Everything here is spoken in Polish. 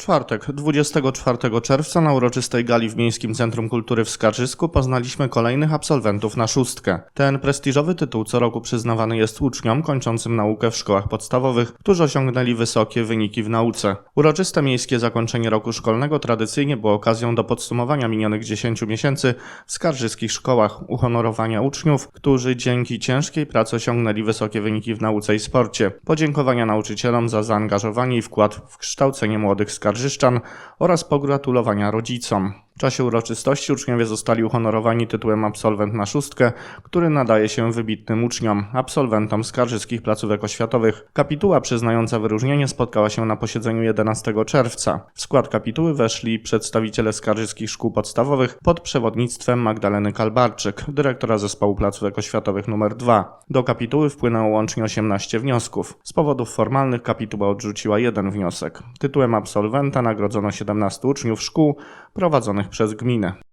czwartek, 24 czerwca na uroczystej gali w Miejskim Centrum Kultury w Skarżysku poznaliśmy kolejnych absolwentów na szóstkę. Ten prestiżowy tytuł co roku przyznawany jest uczniom kończącym naukę w szkołach podstawowych, którzy osiągnęli wysokie wyniki w nauce. Uroczyste miejskie zakończenie roku szkolnego tradycyjnie było okazją do podsumowania minionych 10 miesięcy w skarżyskich szkołach, uhonorowania uczniów, którzy dzięki ciężkiej pracy osiągnęli wysokie wyniki w nauce i sporcie, podziękowania nauczycielom za zaangażowanie i wkład w kształcenie młodych skarżyszczan oraz pogratulowania rodzicom. W czasie uroczystości uczniowie zostali uhonorowani tytułem absolwent na szóstkę, który nadaje się wybitnym uczniom, absolwentom skarżyskich placówek oświatowych. Kapituła przyznająca wyróżnienie spotkała się na posiedzeniu 11 czerwca. W skład kapituły weszli przedstawiciele skarżyskich szkół podstawowych pod przewodnictwem Magdaleny Kalbarczyk, dyrektora zespołu placówek oświatowych nr 2. Do kapituły wpłynęło łącznie 18 wniosków. Z powodów formalnych kapituła odrzuciła jeden wniosek. Tytułem absolwenta nagrodzono 17 uczniów szkół przez gminę.